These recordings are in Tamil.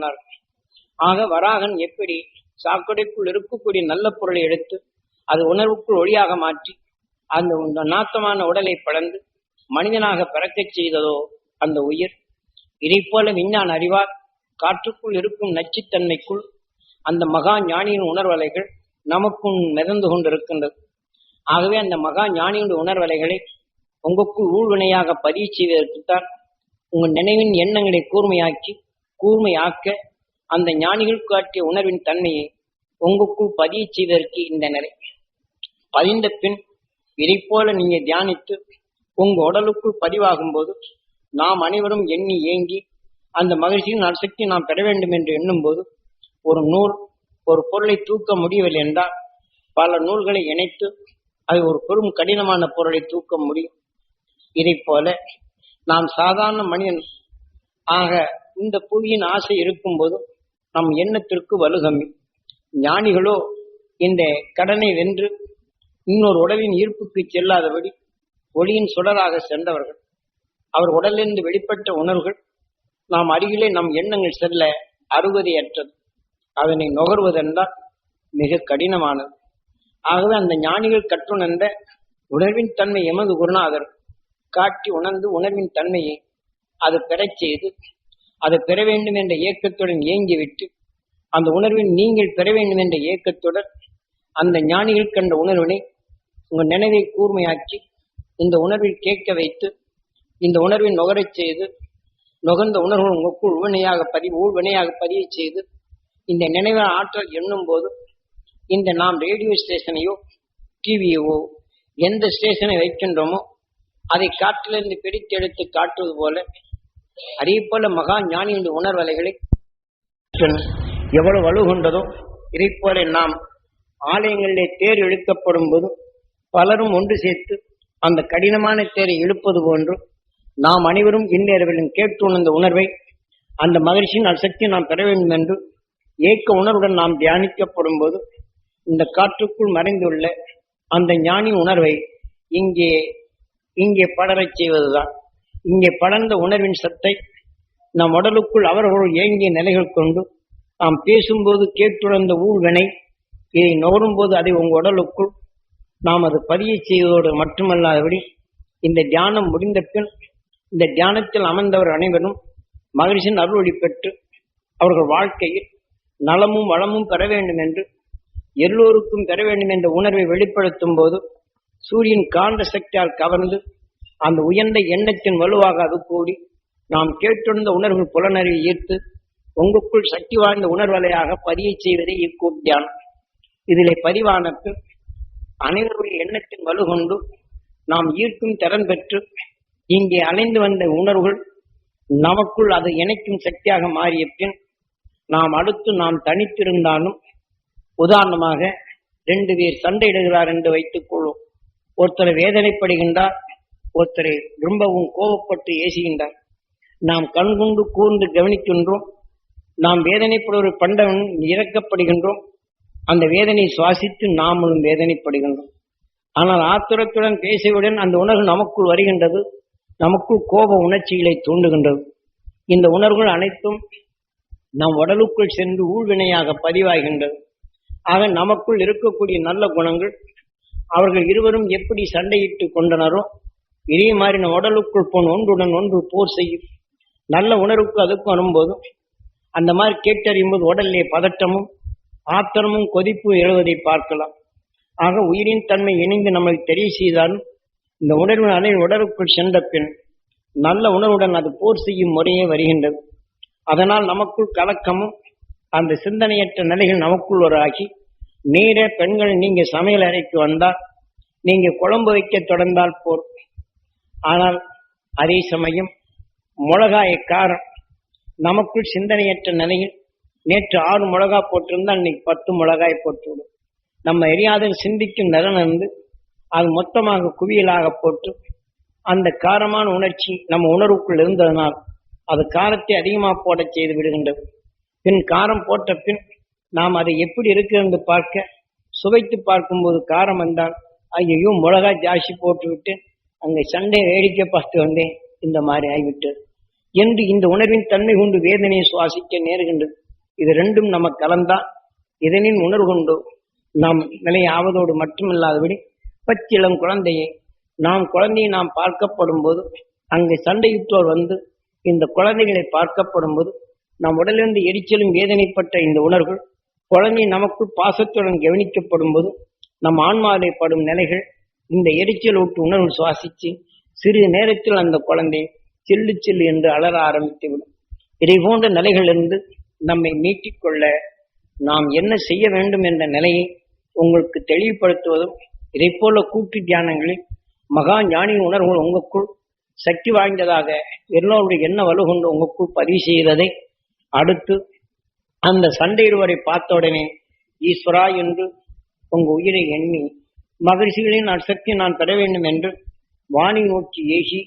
சொன்னார். ஆக வராகன் எப்படி சாக்கடைக்குள் இருக்கக்கூடிய நல்ல பொருளை எடுத்து அது உணர்வுக்குள் ஒளியாக மாற்றி அந்த நாத்தமான உடலை படந்து மனிதனாக பிறக்கச் செய்ததோ அந்த உயிர்? இதை போல விஞ்ஞான அறிவார் காற்றுக்குள் இருக்கும் நச்சுத்தன்மைக்குள் அந்த மகா ஞானியின் உணர்வலைகள் நமக்கும் மிதந்து கொண்டிருக்கின்றது. ஆகவே அந்த மகா ஞானியின் உணர்வலைகளை உங்களுக்குள் ஊழ்வினையாக பதிவு செய்வதற்குத்தான் உங்கள் நினைவின் எண்ணங்களை கூர்மையாக்கி கூர்மையாக்க அந்த ஞானிகள் காட்டிய உணர்வின் தன்மையை உங்களுக்குள் பதிவு செய்வதற்கு இந்த நிலை. பதிந்த பின் இதை போல நீங்க தியானித்து உங்க உடலுக்குள் பதிவாகும் போது நாம் அனைவரும் எண்ணி ஏங்கி அந்த மகிழ்ச்சியின் நற்சக்தி நாம் பெற வேண்டும் என்று எண்ணும் போது ஒரு நூல் ஒரு பொருளை தூக்க முடியவில்லை என்றால் பல நூல்களை இணைத்து அது ஒரு பெரும் கடினமான பொருளை தூக்க முடியும். இதைப் போல நாம் சாதாரண மனிதன் ஆக இந்த புவியின் ஆசை இருக்கும்போது நம் எண்ணத்திற்கு வலுகம்மி. ஞானிகளோ இந்த கடனை வென்று இன்னொரு உடலின் ஈர்ப்புக்கு செல்லாதபடி ஒளியின் சுடராக சென்றவர்கள் அவர் உடலிலிருந்து வெளிப்பட்ட உணர்வுகள் நாம் அருகிலே நம் எண்ணங்கள் செல்ல அறுவதையற்றது அதனை நுகர்வதென்றால் மிக கடினமானது. ஆகவே அந்த ஞானிகள் கற்றுணர்ந்த உணர்வின் தன்மை எமது குருநாதர் காட்டி உணர்ந்து உணர்வின் தன்மையை அது பெறச் செய்து அதை பெற வேண்டும் என்ற ஏக்கத்துடன் ஏங்கிவிட்டு அந்த உணர்வின் நீங்கள் பெற வேண்டும் என்ற ஏக்கத்துடன் அந்த ஞானிகள் கண்ட உணர்வினை உங்கள் நினைவை கூர்மையாக்கி இந்த உணர்வில் கேட்க வைத்து இந்த உணர்வை நுகரச் செய்து நுகர்ந்த உணர்வு உங்களுக்குள் உள்வினையாக பதிவு ஊழ்வினையாக பதிவு செய்து இந்த நினைவு ஆற்றல் எண்ணும் போது இந்த நாம் ரேடியோ ஸ்டேஷனையோ டிவியவோ எந்த ஸ்டேஷனை வைக்கின்றோமோ அதை காற்றிலிருந்து பிரித்தெடுத்து காட்டுவது போல அதே போல மகா ஞானியின் உணர்வலைகளை எவ்வளவு வலுகொண்டதோ இதை போல நாம் ஆலயங்களிலே தேர் இழுக்கப்படும் போது பலரும் ஒன்று சேர்த்து அந்த கடினமான தேரை இழுப்பது போன்று நாம் அனைவரும் இந்நேரவிலும் கேட்டு உணர்ந்த உணர்வை அந்த மகிழ்ச்சியின் அசக்தி நாம் பெற வேண்டும் என்று ஏக்க உணர்வுடன் நாம் தியானிக்கப்படும் போது இந்த காற்றுக்குள் மறைந்துள்ள அந்த ஞானி உணர்வை இங்கே இங்கே படரச் செய்வதுதான். இங்கே படர்ந்த உணர்வின் சத்தை நம் உடலுக்குள் அவர்கள் ஏங்கிய நிலைகள் கொண்டு நாம் பேசும்போது கேட்டுணர்ந்த ஊழ்வினை இதை நோரும்போது அதை உங்கள் உடலுக்குள் நாம் அது பதிய செய்வதோடு மட்டுமல்லாதபடி இந்த தியானம் முடிந்த பின் இந்த தியானத்தில் அமர்ந்தவர் அனைவரும் மகிழ்ச்சியின் அருள்வழி பெற்று அவர்கள் வாழ்க்கையில் நலமும் வளமும் பெற வேண்டும் என்று எல்லோருக்கும் பெற வேண்டும் என்ற உணர்வை வெளிப்படுத்தும் போது சூரியன் காந்த சக்தியால் கவர்ந்து அந்த உயர்ந்த எண்ணத்தின் வலுவாக அது கூடி நாம் கேட்டிருந்த உணர்வு புலனரை ஈர்த்து உங்களுக்குள் சக்தி வாய்ந்த உணர்வலையாக பதிய செய்வதே இக்கூப் தியானம். இதிலே பதிவான அனைவருடைய எண்ணத்தின் வலு கொண்டு நாம் ஈர்க்கும் திறன் பெற்று இங்கே அலைந்து வந்த உணர்வுகள் நமக்குள் அது இணைக்கும் சக்தியாக மாறிய பின் நாம் அடுத்து நாம் தனித்திருந்தாலும் உதாரணமாக ரெண்டு பேர் சண்டையிடுகிறார் என்று வைத்துக் கொள்வோம் ஒருத்தர் வேதனைப்படுகின்றார் ஒருத்தரை ரொம்பவும் கோபப்பட்டு ஏசுகின்றார். நாம் கண்கொண்டு கூர்ந்து கவனிக்கின்றோம். நாம் வேதனைப்படுவது பண்டவன் இறக்கப்படுகின்றோம் அந்த வேதனை சுவாசித்து நாமளும் வேதனைப்படுகின்றோம். ஆனால் ஆத்திரத்துடன் பேசியவுடன் அந்த உணர்வு நமக்குள் வருகின்றது. நமக்குள் கோப உணர்ச்சிகளை தூண்டுகின்றது. இந்த உணர்வுகள் அனைத்தும் நம் உடலுக்குள் சென்று ஊழ்வினையாக பதிவாகின்றது. ஆக நமக்குள் இருக்கக்கூடிய நல்ல குணங்கள் அவர்கள் இருவரும் எப்படி சண்டையிட்டு கொண்டனரோ இதே மாதிரி நம்ம உடலுக்குள் போன ஒன்றுடன் ஒன்று போர் செய்யும். நல்ல உணர்வுக்கு அதுக்கும் வரும்போதும் அந்த மாதிரி கேட்டறியும் போது உடலிலே பதட்டமும் ஆத்திரமும் கொதிப்பும் எழுவதை பார்க்கலாம். ஆக உயிரின் தன்மை இணைந்து நம்மளுக்கு தெரிய செய்தாலும் இந்த உணர்வின் அலை உடலுக்குள் சென்ற பின் நல்ல உணர்வுடன் அது போர் செய்யும் முறையே வருகின்றது. அதனால் நமக்குள் கலக்கமும் அந்த சிந்தனையற்ற நிலைகள் நமக்குள் ஒரு ஆகி நேர பெண்கள் நீங்க சமையல் அறைக்கு வந்தால் நீங்க குழம்பு வைக்க தொடர்ந்தால் போர். ஆனால் அதே சமயம் மிளகாய காரம் நமக்குள் சிந்தனையற்ற நிலையில் நேற்று ஆறு மிளகா போட்டிருந்தா இன்னைக்கு பத்து மிளகாய் போட்டுவிடும். நம்ம எரியாத சிந்திக்கும் நிலம் இருந்து அது மொத்தமாக குவியலாக போட்டு அந்த காரமான உணர்ச்சி நம்ம உணர்வுக்குள் இருந்ததனால் அது காரத்தை அதிகமாக போட செய்து விடுகின்றது. பின் காரம் போட்ட பின் நாம் அதை எப்படி இருக்கிறது பார்க்க சுவைத்து பார்க்கும்போது காரம் வந்தால் ஐயோ மிளகாய் ஜாஸ்தி போட்டுவிட்டு அங்கே சண்டை வேடிக்கை பார்த்து வந்தேன். இந்த மாதிரி ஆகிவிட்டது என்று இந்த உணர்வின் தன்மை கொண்டு வேதனையை சுவாசிக்க நேருகின்றது. இது ரெண்டும் நம்ம கலந்தா இதனின் உணர்வு கொண்டு நாம் நிலையாவதோடு மட்டுமில்லாதபடி பச்சிளம் குழந்தையை நாம் குழந்தையை நாம் பார்க்கப்படும் போது அங்கே சண்டையிட்டோர் வந்து இந்த குழந்தைகளை பார்க்கப்படும் போது நம் உடலிருந்து எரிச்சலும் வேதனைப்பட்ட இந்த உணர்வுகள் குழந்தை நமக்குள் பாசத்துடன் கவனிக்கப்படும் போது நம் ஆன்மாவிலே படும் நிலைகள் இந்த எரிச்சல் விட்டு உணர்வு சுவாசித்து சிறிது நேரத்தில் அந்த குழந்தை சில்லு சில்லு என்று அலற ஆரம்பித்துவிடும் இதை போன்ற நிலைகளிலிருந்து நம்மை மீட்டிக் கொள்ள நாம் என்ன செய்ய வேண்டும் என்ற நிலையை உங்களுக்கு தெளிவுபடுத்துவதும் இதை போல கூட்டு தியானங்களில் மகா ஞானி உணர்வுகள் உங்களுக்குள் சக்தி வாய்ந்ததாக எல்லோருடைய என்ன வலு கொண்டு உங்களுக்குள் பதிவு செய்ததை அடுத்து அந்த சண்டையிடுவரை பார்த்த உடனே ஈஸ்வரா என்று உங்க உயிரை எண்ணி மகரிஷிகளின் அசக்தி நான் பெற வேண்டும் என்று வாணி நோக்கி ஏசி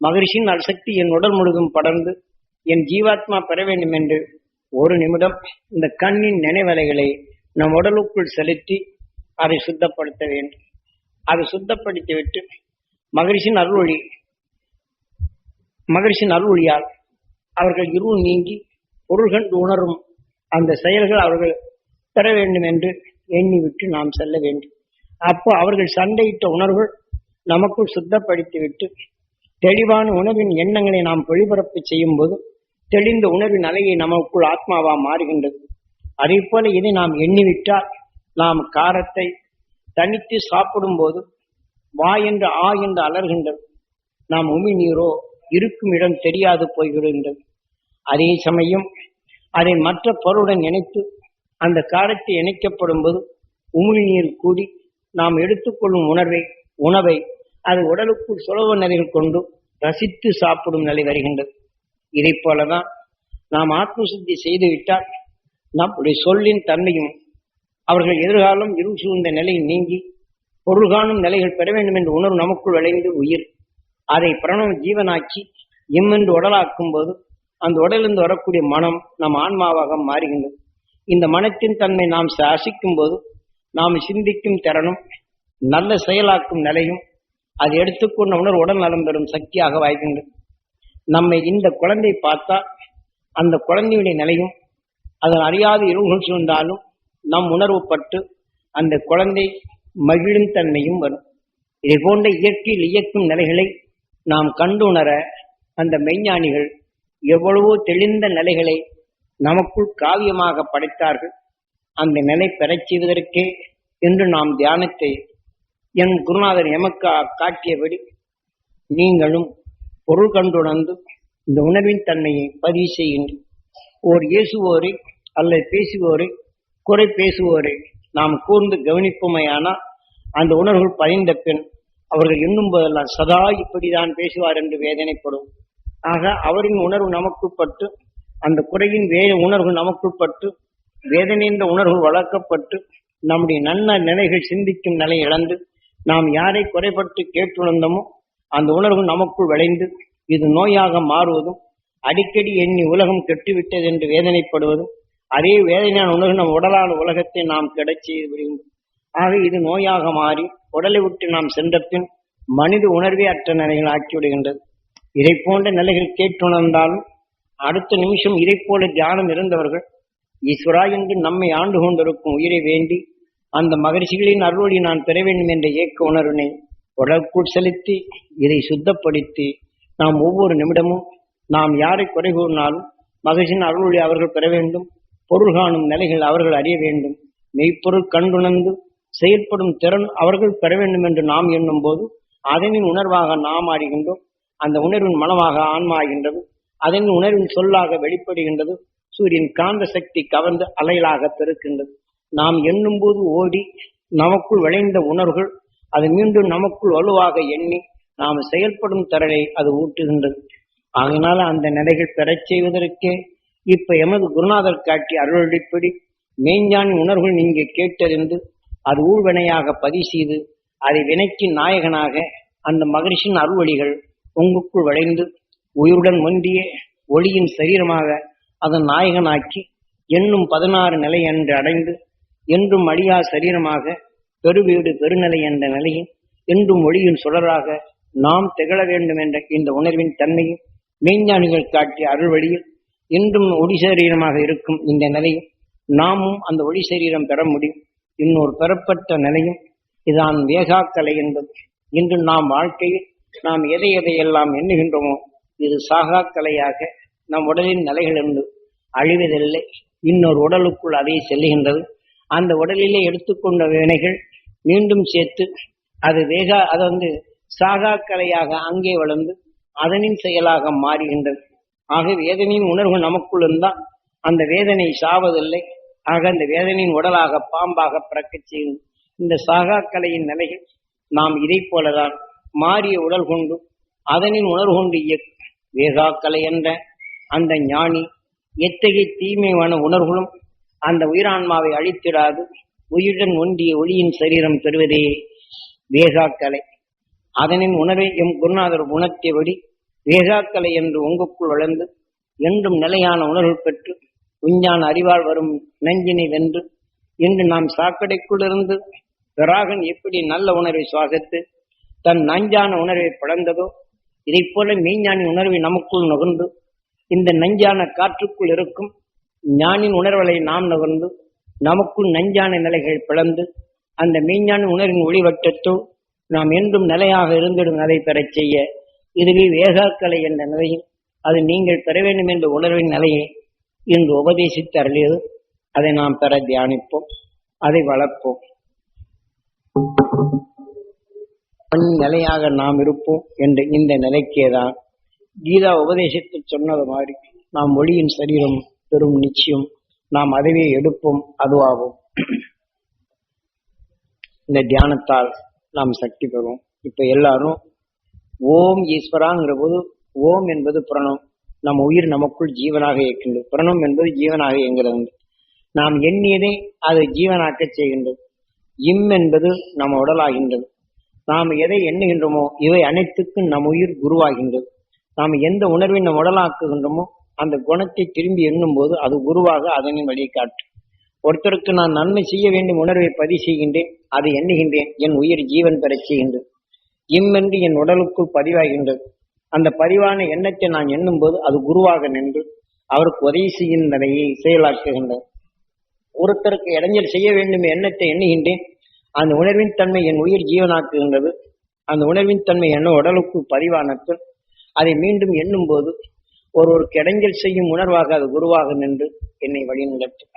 மகரிஷியின் அசக்தி என் உடல் முழுதும் படர்ந்து என் ஜீவாத்மா பெற வேண்டும் என்று ஒரு நிமிடம் இந்த கண்ணின் நினைவலைகளை நம் உடலுக்குள் செலுத்தி அதை சுத்தப்படுத்த வேண்டும். அதை சுத்தப்படுத்திவிட்டு மகரிஷின் அருள்வழி மகரிஷின் அருள்வழியால் அவர்கள் இருள் நீங்கி பொருள்கள் உணரும் அந்த செயல்கள் அவர்கள் பெற வேண்டும் என்று எண்ணிவிட்டு நாம் செல்ல வேண்டும். அப்போ அவர்கள் சண்டையிட்ட உணர்வுகள் நமக்குள் சுத்தப்படுத்திவிட்டு தெளிவான உணர்வின் எண்ணங்களை நாம் ஒளிபரப்பு செய்யும் போது தெளிந்த உணர்வின் அலையை நமக்குள் ஆத்மாவா மாறுகின்றது. அதே போல இதை நாம் எண்ணிவிட்டால் நாம் காரத்தை தனித்து சாப்பிடும் போது வா என்று ஆ என்று அலர்கின்றது. நாம் உமி நீரோ இருக்கும் இடம் தெரியாது போய்விடுகின்றது. அதே சமயம் அதை மற்ற பொருளுடன் இணைத்து அந்த காரத்தை இணைக்கப்படும் போது உமிழ்நீர் கூடி நாம் எடுத்துக்கொள்ளும் உணர்வை உணவை அது உடலுக்குள் சுலப நிலையில் கொண்டு ரசித்து சாப்பிடும் நிலை வருகின்றது. இதை போலதான் நாம் ஆத்மசுத்தி செய்துவிட்டால் நம்முடைய சொல்லின் தன்மையும் அவர்கள் எதிர்காலம் இருள் சூழ்ந்த நிலை நீங்கி பொருள் காணும் நிலைகள் பெற வேண்டும் என்ற உணர்வு நமக்குள் விளைந்து உயிர். அதை பிரணவ ஜீவனாக்கி இம்மென்று உடலாக்கும் போது அந்த உடலிருந்து வரக்கூடிய மனம் நம் ஆன்மாவாக மாறுகின்றது. இந்த மனத்தின் தன்மை நாம் சாசிக்கும் போது நாம் சிந்திக்கும் திறனும் நல்ல செயலாக்கும் நிலையும் அது எடுத்துக்கொண்ட உணர்வு உடல் நலம் பெறும் சக்தியாக வாய்க்கின்றது நம்மை இந்த குழந்தை பார்த்தா அந்த குழந்தையுடைய நிலையும் அதன் அறியாத இருவுகள் சூழ்ந்தாலும் நம் உணர்வுப்பட்டு அந்த குழந்தை மகிழும் தன்மையும் வரும். இதை போன்ற இயற்கையில் இயக்கும் நிலைகளை நாம் கண்டுணர அந்த மெய்ஞானிகள் எவ்வளவோ தெளிந்த நிலைகளை நமக்குள் காவியமாக படைத்தார்கள். அந்த நிலை பெறச் செய்வதற்கே என்று நாம் தியானத்தை என் குருநாதர் எமக்கு காட்டியபடி நீங்களும் பொருள் கண்டுணர்ந்து இந்த உணர்வின் தன்மையை பதிவு செய்கின்ற ஓர் இயேசுவோரை அல்லது பேசுவோரை குறை பேசுவோரை நாம் கூர்ந்து கவனிப்போமையானால் அந்த உணர்வுகள் பதிந்த பின் அவர்கள் எண்ணும் போதெல்லாம் சதா இப்படிதான் பேசுவார் என்று வேதனைப்படும். ஆக அவரின் உணர்வு நமக்குட்பட்டு அந்த குறையின் வே உணர்வு நமக்குட்பட்டு வேதனை என்ற உணர்வு வளர்க்கப்பட்டு நம்முடைய நல்ல நிலைகள் சிந்திக்கும் நிலை இழந்து நாம் யாரை குறைபட்டு கேட்டுணர்ந்தோமோ அந்த உணர்வு நமக்குள் விளைந்து இது நோயாக மாறுவதும் அடிக்கடி எண்ணி உலகம் கெட்டுவிட்டது என்று வேதனைப்படுவதும் அதே வேதனையான உணர்வு நம் உடலான உலகத்தை நாம் கிடைச்சி விடுகின்றோம். ஆக இது நோயாக மாறி உடலை விட்டு நாம் சென்ற பின் மனித உணர்வே அற்ற நிலைகள் ஆக்கிவிடுகின்றது இதை போன்ற நிலைகள் கேட்டுணர்ந்தாலும் அடுத்த நிமிஷம் இதை போல தியானம் இருந்தவர்கள் ஈஸ்வரா என்று நம்மை ஆண்டு கொண்டிருக்கும் உயிரை வேண்டி அந்த மகரிஷிகளின் அருளொளி நான் பெற வேண்டும் என்ற இயக்க உணர்வினை உடலுக்குள் செலுத்தி இதை சுத்தப்படுத்தி நாம் ஒவ்வொரு நிமிடமும் நாம் யாரை குறை கூறினாலும் மகிழ்ச்சியின் அருளொளி அவர்கள் பெற வேண்டும் பொருள் காணும் நிலைகள் அவர்கள் அறிய வேண்டும் மெய்ப்பொருள் கண்டுணர்ந்து செயல்படும் திறன் அவர்கள் பெற வேண்டும் என்று நாம் எண்ணும் போது அதனின் உணர்வாக நாம் ஆடுகின்றோம். அந்த உணர்வின் மனமாக ஆன்மா ஆகின்றது. உணர்வின் சொல்லாக வெளிப்படுகின்றது. சூரியன் காந்த சக்தி கவர்ந்து அலைகளாக பெருக்கின்றது. நாம் எண்ணும் போது ஓடி நமக்குள் விளைந்த உணர்வுகள் அது மீண்டும் நமக்குள் வலுவாக எண்ணி நாம் செயல்படும் திறனை அது ஊட்டுகின்றது. ஆகினால அந்த நிலைகள் பெறச் செய்வதற்கே இப்ப எமது குருநாதர் காட்டி அருளடிப்படி மெய்ஞானி உணர்வுகள் நீங்க கேட்டறிந்து அது ஊழ்வினையாக பதிவு செய்து அதை வினைக்கு நாயகனாக அந்த மகரிஷின் அருள்வழிகள் உங்களுக்குள் விளைந்து உயிருடன் ஒன்றிய ஒளியின் சரீரமாக அதன் நாயகனாக்கி என்னும் பதினாறு நிலை என்று அடைந்து என்றும் அழியா சரீரமாக பெருவீடு பெருநிலை என்ற நிலையும் என்றும் ஒளியின் சுடராக நாம் திகழ வேண்டும் என்ற இந்த உணர்வின் தன்மையும் மெய்ஞானிகள் காட்டிய அருள்வழியில் என்றும் இன்றும் ஒளி சரீரமாக இருக்கும் இந்த நிலையில் நாமும் அந்த ஒளி சரீரம் பெற முடியும். இன்னொரு பெறப்பட்ட நிலையும் இதான் வேகாக்கலை என்பது. இன்று நாம் வாழ்க்கையில் நாம் எதை எதையெல்லாம் எண்ணுகின்றோமோ இது சாகாக்கலையாக நம் உடலின் நிலைகள் என்று அழிவதில்லை. இன்னொரு உடலுக்குள் அதை செல்லுகின்றது. அந்த உடலிலே எடுத்துக்கொண்ட வினைகள் மீண்டும் சேர்த்து அது வேகா அது வந்து சாகாக்கலையாக அங்கே வளர்ந்து அதனின் செயலாக மாறுகின்றது. ஆக வேதனையின் உணர்வு நமக்குள் இருந்தால் அந்த வேதனை சாவதில்லை. ஆக அந்த வேதனையின் உடலாக பாம்பாக பிறக்கச் செய்யும் இந்த சாகாக்கலையின் நிலையில் நாம் இதை போலதான் மாறிய உடல் கொண்டு அதனின் உணர்வு கொண்டு இயக்க வேகாக்கலை என்ற அந்த ஞானி எத்தகைய தீமையான உணர்வுகளும் அந்த உயிரான்மாவை அழித்திடாது உயிருடன் ஒன்றிய ஒளியின் சரீரம் பெறுவதே வேகாக்கலை அதனின் உணர்வை எம் குருநாதர் உணர்த்தியபடி வேகாக்கலை என்று உங்களுக்குள் வளர்ந்து என்றும் நிலையான உணர்வு பெற்று விஞ்ஞான அறிவால் வரும் நெஞ்சினை வென்று இன்று நாம் சாக்கடைக்குள்ளிருந்து பிராகன் எப்படி நல்ல உணர்வை சுவாசித்து தன் நஞ்சான உணர்வை படர்ந்ததோ இதைப் போல மெய்ஞானி உணர்வை நமக்குள் நுகர்ந்து இந்த நஞ்சான காற்றுக்குள் இருக்கும் ஞானின் உணர்வலை நாம் நகர்ந்து நமக்குள் நஞ்சான நிலைகள் பிளந்து அந்த மெய்ஞான உணர்வின் ஒளிவட்டத்தோ நாம் என்றும் நிலையாக இருந்திடும் நிலை பெறச் செய்ய இதுவே வேகாக்கலை என்ற நிலையில் அது நீங்கள் பெற வேண்டும் என்ற உணர்வின் நிலையை இன்று உபதேசித்து அருளியது. அதை நாம் பெற தியானிப்போம் அதை வளர்ப்போம். நிலையாக நாம் இருப்போம் என்று இந்த நிலைக்கேதான் கீதா உபதேசத்தை சொன்னது மாதிரி நாம் மொழியின் சரீரம் பெரும் நிச்சயம். நாம் அதுவே எடுப்போம் அதுவாகும். இந்த தியானத்தால் நாம் சக்தி பெறுவோம். இப்ப எல்லாரும் ஓம் ஈஸ்வராங்கிற போது ஓம் என்பது பிரணம். நம் உயிர் நமக்குள் ஜீவனாக இயக்கின்றது பிரணம் என்பது ஜீவனாக இயங்குகிறது நாம் எண்ணியதை அது ஜீவனாக்க செய்கின்றது. இம் என்பது நம் உடலாகின்றது. நாம் எதை எண்ணுகின்றோமோ இவை அனைத்துக்கும் நம் உயிர் குருவாகின்றது. நாம் எந்த உணர்வை நம் உடலாக்குகின்றோமோ அந்த குணத்தை திரும்பி எண்ணும் போது அது குருவாக அதனை வழிகாட்டும் ஒருத்தருக்கு நான் நன்மை செய்ய வேண்டும் உணர்வை பதிவு செய்கின்றேன் அதை எண்ணுகின்றேன் என் உயிர் ஜீவன் பெறச் செய்கின்றது. இம்மென்று என் உடலுக்குள் பதிவாகின்றது. அந்த பதிவான எண்ணத்தை நான் எண்ணும் போது அது குருவாக நின்று அவருக்கு உதவி செய்யும் நிலையை செயலாக்குகின்றது. ஒருத்தருக்கு இடைஞ்சல் செய்ய வேண்டும் எண்ணத்தை எண்ணுகின்றேன் அந்த உணர்வின் தன்மை என் உயிர் ஜீவனாக்குகின்றது. அந்த உணர்வின் தன்மை என்ன உடலுக்குள் பதிவானத்தில் அதை மீண்டும் எண்ணும் போது ஒரு கெடைஞ்சல் செய்யும் உணர்வாக அது குருவாக நின்று என்னை வழிநடத்தும்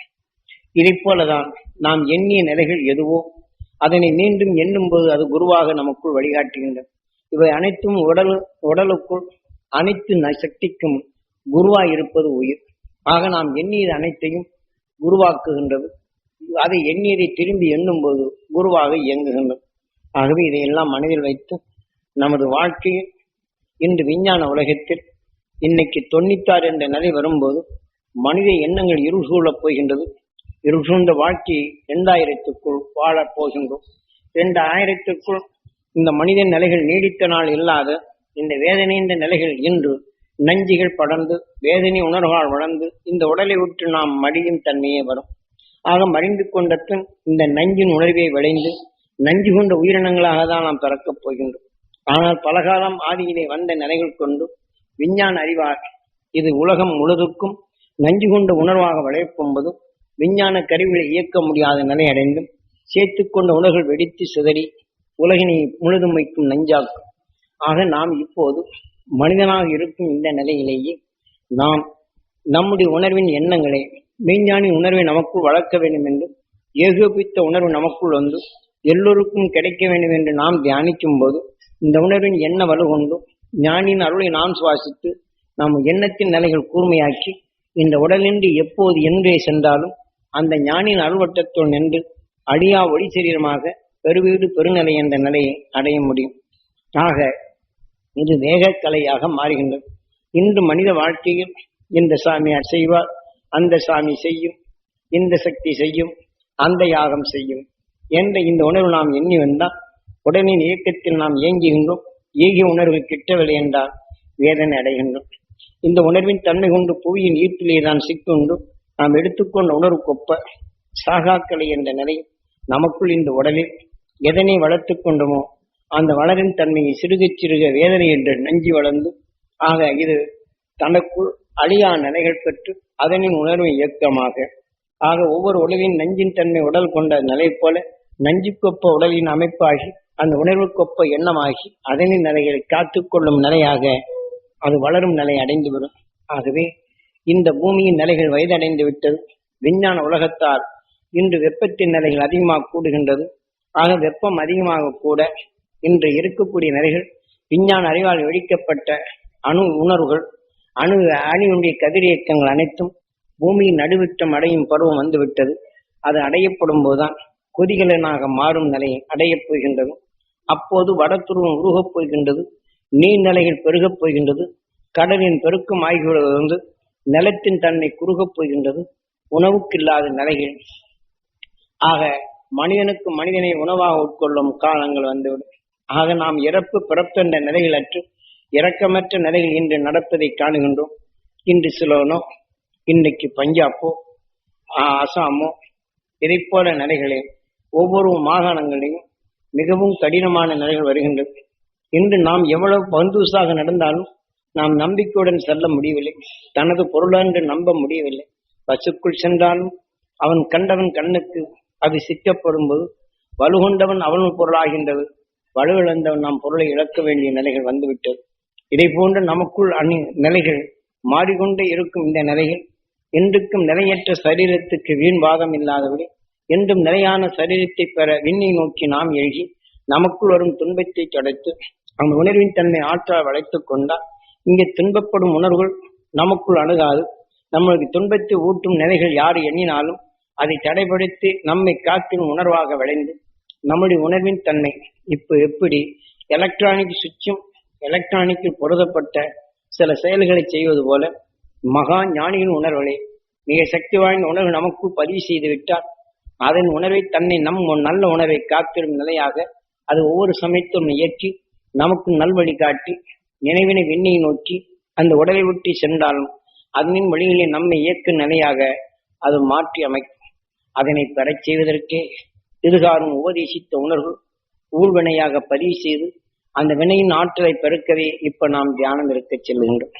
இதைப் போலதான் நாம் எண்ணிய நிலைகள் எதுவோ அதனை மீண்டும் எண்ணும் போது அது குருவாக நமக்குள் வழிகாட்டுகின்றது இவை அனைத்தும் உடல் உடலுக்குள் அனைத்து சக்திக்கும் குருவாய் இருப்பது உயிர். ஆக நாம் எண்ணியது அனைத்தையும் குருவாக்குகின்றது அதை எண்ணியதை திரும்பி எண்ணும் போது குருவாக இயங்குகின்றது. ஆகவே இதையெல்லாம் மனதில் வைத்து நமது வாழ்க்கையில் இன்று விஞ்ஞான உலகத்தில் இன்னைக்கு தொண்ணூத்தாறு என்ற நிலை வரும்போது மனித எண்ணங்கள் இருள் சூழப் போகின்றது. இருள் சூழ்ந்த வாழ்க்கையை இரண்டாயிரத்துக்குள் வாழப் போகின்றோம். இரண்டாயிரத்துக்குள் இந்த மனித நிலைகள் நீடித்த நாள் இல்லாத இந்த வேதனைந்த நிலைகள் இன்று நஞ்சுகள் படர்ந்து வேதனை உணர்வால் வளர்ந்து இந்த உடலை விட்டு நாம் மடியும் தன்மையே வரும். ஆக மடிந்து கொண்ட பின் இந்த நஞ்சின் உணர்வை விளைந்து நஞ்சு கொண்ட உயிரினங்களாக தான் நாம் பிறக்கப் போகின்றோம். ஆனால் பலகாலம் ஆதியிலே வந்த நிலைகள் கொண்டு விஞ்ஞான அறிவாக இது உலகம் முழுதுக்கும் நஞ்சு கொண்ட உணர்வாக வளர்ப்பும்போது விஞ்ஞான கருவிகளை இயக்க முடியாத நிலை அடைந்தும் சேர்த்து கொண்ட உணர்வுகள் வெடித்து சிதறி உலகினை முழுதும் வைக்கும் நஞ்சாக்கும் ஆக நாம் இப்போது மனிதனாக இருக்கும் இந்த நிலையிலேயே நாம் நம்முடைய உணர்வின் எண்ணங்களை மெய்ஞானி உணர்வை நமக்குள் வளர்க்க வேண்டும் என்று ஏகோபித்த உணர்வு நமக்குள் வந்து எல்லோருக்கும் கிடைக்க வேண்டும் என்று நாம் தியானிக்கும் போது இந்த உணர்வின் என்ன வலு கொண்டும் ஞானியின் அருளை நாம் சுவாசித்து நம் எண்ணத்தின் நிலைகள் கூர்மையாக்கி இந்த உடலின்றி எப்போது என்றே சென்றாலும் அந்த ஞானியின் அருள்வட்டத்துள் நின்று அழியா ஒளி சரீரமாக பெருவீடு பெருநிலை என்ற நிலையை அடைய முடியும். ஆக இது வேகக்கலையாக மாறுகின்றது. இன்று மனித வாழ்க்கையில் இந்த சாமியார் செய்வார் அந்த சாமி செய்யும் இந்த சக்தி செய்யும் அந்த யாகம் செய்யும் என்ற இந்த உணர்வு நாம் எண்ணி வந்தால் உடலின் இயக்கத்தில் நாம் இயங்குகின்றோம். ஏகிய உணர்வு கிட்டவில்லை என்றால் வேதனை அடைகின்றோம். இந்த உணர்வின் தன்மை கொண்டு புவியின் ஈர்ப்பிலே தான் சிக்குண்டு நாம் எடுத்துக்கொண்ட உணர்வுக்கொப்ப சாகாக்கலை என்ற நிலை நமக்குள் இந்த உடலில் எதனை வளர்த்து கொண்டோமோ அந்த வளரின் தன்மையை சிறுக சிறுக வேதனை என்று நஞ்சி வளர்ந்து ஆக இது தனக்குள் அழியா நிலைகள் பெற்று அதனின் உணர்வு இயக்கமாக ஆக ஒவ்வொரு உடலின் நஞ்சின் தன்மை உடல் கொண்ட நிலை போல நஞ்சுக்கொப்ப உடலின் அமைப்பாகி அந்த உணர்வுக்கொப்ப எண்ணமாகி அதனின் நிலைகளை காத்துக்கொள்ளும் நிலையாக அது வளரும் நிலை அடைந்து வரும். ஆகவே இந்த பூமியின் நிலைகள் வயதடைந்து விட்டது. விஞ்ஞான உலகத்தால் இன்று வெப்பத்தின் நிலைகள் அதிகமாக கூடுகின்றது. ஆக வெப்பம் அதிகமாக கூட இன்று இருக்கக்கூடிய நிலைகள் விஞ்ஞான அறிவால் வெடிக்கப்பட்ட அணு உணர்வுகள் அணு அணியுடைய கதிரியக்கங்கள் அனைத்தும் பூமியின் நடுவிட்டம் அடையும் பருவம் வந்துவிட்டது. அது அடையப்படும் போதுதான் கொதிகலனாக மாறும் நிலை அடையப் போகின்றது. அப்போது வடதுருவம் உருகப் போகின்றது நீர்நிலைகள் பெருகப் போகின்றது கடலின் பெருக்கம் ஆகியோடு வந்து நிலத்தின் தன்மை குறுகப் போகின்றது உணவுக்கில்லாத நிலைகள். ஆக மனிதனுக்கு மனிதனை உணவாக உட்கொள்ளும் காலங்கள் வந்துவிடும். ஆக நாம் இறப்பு பிறப்பு என்ற நிலைகளற்று இரக்கமற்ற நிலைகள் இன்று நடப்பதை காணுகின்றோம். இன்று சிலோனோ இன்னைக்கு பஞ்சாப்போ ஆஹ் அசாமோ இதை போல நிலைகளில் ஒவ்வொரு மாகாணங்களிலும் மிகவும் கடினமான நிலைகள் வருகின்றது. இன்று நாம் எவ்வளவு பந்துசாக நடந்தாலும் நாம் நம்பிக்கையுடன் செல்ல முடியவில்லை. தனது பொருளென்று நம்ப முடியவில்லை. பசுக்குள் சென்றாலும் அவன் கண்டவன் கண்ணுக்கு அது சிக்கப்படும் போது வலுகொண்டவன் அவன் பொருளாகின்றது. வலுவிழந்தவன் நாம் பொருளை இழக்க வேண்டிய நிலைகள் வந்துவிட்டது. இதை போன்ற நமக்குள் அணி நிலைகள் மாறிக்கொண்டே இருக்கும் இந்த நிலைகள் இன்றுக்கும் நிலையற்ற சரீரத்துக்கு வீண் வாதம் இல்லாதபடி என்றும் நிலையான சரீரத்தை பெற விண்ணை நோக்கி நாம் எழுகி நமக்குள் வரும் துன்பத்தை தொடைத்து அந்த உணர்வின் தன்மை ஆற்றால் வளைத்துக் கொண்டால் இங்கே துன்பப்படும் உணர்வுகள் நமக்குள் அணுகாது. நம்மளுக்கு துன்பத்தை ஊட்டும் நிலைகள் யார் எண்ணினாலும் அதை தடைப்படுத்தி நம்மை காக்கும் உணர்வாக விளைந்து நம்முடைய உணர்வின் தன்மை இப்போ எப்படி எலக்ட்ரானிக் சுவிட்சும் எலக்ட்ரானிக்கில் பொருதப்பட்ட சில செயல்களை செய்வது போல மகா ஞானியின் உணர்வுகளை மிக சக்தி வாய்ந்த உணர்வு நமக்கு பதிவு செய்து விட்டால் அதன் உணர்வை தன்னை நம் நல்ல உணர்வை காத்திடும் நிலையாக அது ஒவ்வொரு சமயத்தும் இயற்றி நமக்கு நல்வழி காட்டி நினைவினை விண்ணை நோக்கி அந்த உடலை விட்டு சென்றாலும் அதனின் வழியிலே நம்மை இயக்கும் நிலையாக அது மாற்றி அமைக்கும். அதனை பெறச் செய்வதற்கே இதுகாரும் உபதேசித்த உணர்வு ஊழ்வினையாக பதிவு செய்து அந்த வினையின் ஆற்றலை பெருக்கவே இப்ப நாம் தியானம் இருக்க செல்லுகின்றோம்.